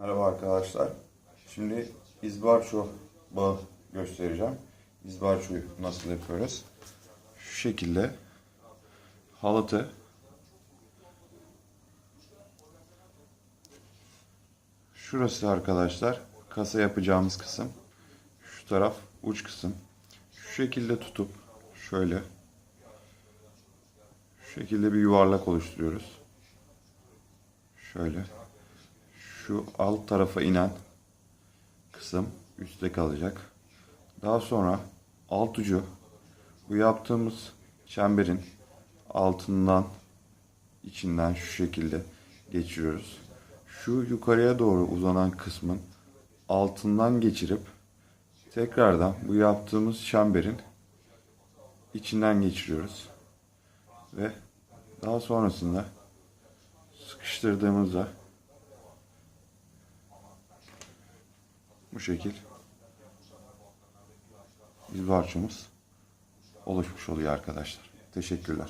Merhaba arkadaşlar. Şimdi izbarço bağı göstereceğim. İzbarçoyu nasıl yapıyoruz? Şu şekilde halatı Şurası arkadaşlar kasa yapacağımız kısım. Şu taraf uç kısım. Şu şekilde tutup şöyle şu şekilde bir yuvarlak oluşturuyoruz. Şöyle şu alt tarafa inen kısım üstte kalacak. Daha sonra alt ucu bu yaptığımız çemberin altından içinden şu şekilde geçiriyoruz. Şu yukarıya doğru uzanan kısmın altından geçirip tekrardan bu yaptığımız çemberin içinden geçiriyoruz. Ve daha sonrasında sıkıştırdığımızda bu şekil izbarçımız oluşmuş oluyor arkadaşlar. Teşekkürler.